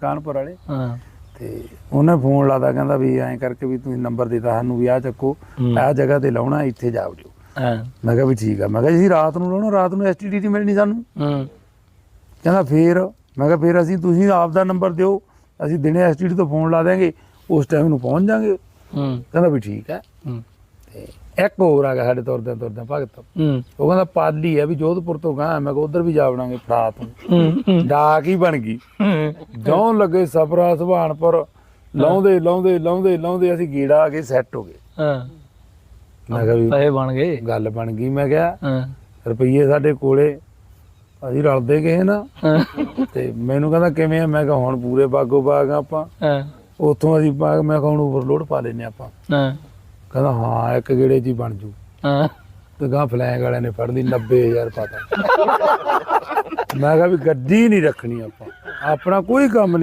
ਕਾਨਪੁਰ ਵਾਲੇ। ਹਾਂ। ਤੇ ਉਹਨੇ ਫੋਨ ਲਾਦਾ ਕਹਿੰਦਾ ਵੀ ਐਂ ਕਰਕੇ ਵੀ ਤੁਸੀਂ ਨੰਬਰ ਦਿੱਤਾ ਸਾਨੂੰ ਵੀ ਚੱਕੋ। ਆਹ ਜਗ੍ਹਾ ਤੇ ਲਾਉਣਾ ਇੱਥੇ ਜਿਓ ਹਾਂ। ਮੈਂ ਕਿਹਾ ਵੀ ਠੀਕ ਆ ਮੈਂ ਕਿਹਾ ਜੀ ਰਾਤ ਨੂੰ ਲਾਉਣਾ ਰਾਤ ਨੂੰ ਐਸਟੀਡੀ ਨਹੀਂ ਮਿਲਣੀ ਸਾਨੂੰ। ਹੂੰ। ਕਹਿੰਦਾ ਫੇਰ ਮੈਂ ਕਿਹਾ ਫੇਰ ਅਸੀਂ ਤੁਸੀਂ ਆਪ ਦਾ ਨੰਬਰ ਦਿਓ ਅਸੀਂ ਦਿਨੇ ਐਸਟੀਡੀ ਤੋਂ ਫੋਨ ਲਾ ਦੇਾਂਗੇ ਉਸ ਟਾਈਮ ਨੂੰ ਪਹੁੰਚ ਜਾਾਂਗੇ। ਹੂੰ। ਕਹਿੰਦਾ ਵੀ ਠੀਕ ਹੈ ਹੂੰ। ਤੇ ਇੱਕ ਹੋਰ ਆ ਗਿਆ ਸਾਡੇ ਤੁਰਦਿਆਂ ਤੁਰਦਿਆਂ ਭਗਤ। ਹੂੰ। ਉਹ ਕਹਿੰਦਾ ਪਾਲੀ ਹੈ ਵੀ ਜੋਧਪੁਰ ਤੋਂ ਗਾਂ ਮੈਂ ਕਿਹਾ ਉਧਰ ਵੀ ਜਾ ਵੜਾਂਗੇ ਫੜਾ ਤੋਂ ਹੂੰ। ਡਾਕ ਹੀ ਬਣ ਗਈ। ਜੌਂ ਲੱਗੇ ਸਫਰਾ ਸੁਭਾਨਪੁਰ ਲਾਉਂਦੇ ਲਾਉਂਦੇ ਲਾਉਂਦੇ ਲਾਉਂਦੇ ਅਸੀਂ ਗੀੜਾ ਆ ਕੇ ਸੈੱਟ ਹੋ ਗਏ। ਹਾਂ। ਮੈਂ ਕਿਹਾ ਵੀ ਪੈਸੇ ਬਣ ਗਏ। ਗੱਲ ਬਣ ਗਈ ਮੈਂ ਕਿਹਾ ਹਾਂ। ਰੁਪਈਏ ਸਾਡੇ ਕੋਲੇ ਅਸੀਂ ਰਲਦੇ ਗਏ ਨਾ। ਤੇ ਮੈਨੂੰ ਕਹਿੰਦਾ ਕਿਵੇਂ ਆ? ਮੈਂ ਕਿਹਾ ਹੁਣ ਪੂਰੇ ਬਾਗੋ ਬਾਗ ਆਪਾਂ। ਹਾਂ। ਉੱਥੋਂ ਅਸੀਂ ਬਾਗ ਮੈਂ ਕਿਹਾ ਹੁਣ ਓਵਰਲੋਡ ਪਾ ਲੈਨੇ ਆਪਾਂ। ਹਾਂ। ਕਹਿੰਦਾ ਹਾਂ ਇੱਕ ਗੇੜੇ ਹੀ ਬਣ ਜੂ। ਹਾਂ। ਤੇ ਗਾਂ ਫਲੈਂਗ ਵਾਲਿਆਂ ਨੇ ਫੜ ਲਈ 90000 ਪਾਤਾ ਮੈਂ ਕਿਹਾ ਵੀ ਗੱਡੀ ਨਹੀਂ ਰੱਖਣੀ ਆਪਾਂ। ਆਪਣਾ ਕੋਈ ਕੰਮ ਨਹੀਂ।